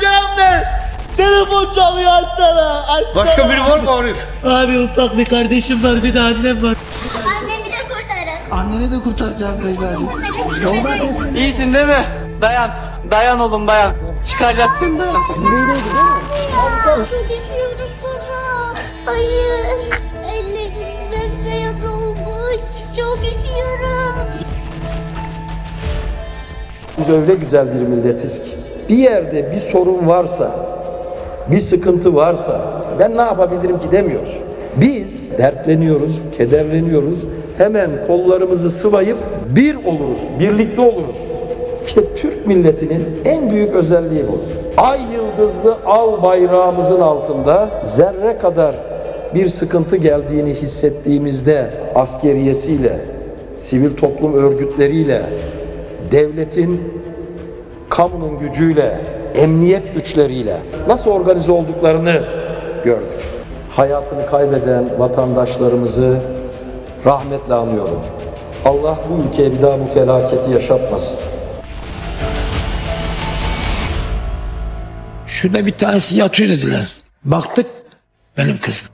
cevap ver. Telefon çalıyor açsana. Açsana. Başka biri var mı Arif? Abi ufak bir kardeşim var bir de annem var. Annemi de kurtarın. Anneni de kurtaracağım Beylerciğim. İyisin değil mi? Dayan. Dayan oğlum dayan. Çıkacaksın dayan. Ya, çok üşüyorum baba. Hayır. Ellerim bembeyaz olmuş. Çok üşüyorum. Biz öyle güzel bir milletiz ki bir yerde bir sorun varsa, bir sıkıntı varsa ben ne yapabilirim ki demiyoruz. Biz dertleniyoruz, kederleniyoruz. Hemen kollarımızı sıvayıp bir oluruz, birlikte oluruz. İşte Türk milletinin en büyük özelliği bu. Ay yıldızlı al bayrağımızın altında zerre kadar bir sıkıntı geldiğini hissettiğimizde askeriyesiyle, sivil toplum örgütleriyle, devletin kamunun gücüyle, emniyet güçleriyle nasıl organize olduklarını gördük. Hayatını kaybeden vatandaşlarımızı rahmetle anıyorum. Allah bu ülkeye bir daha bu felaketi yaşatmasın. Şurada bir tanesi yatıyor dediler. Baktık benim kızım.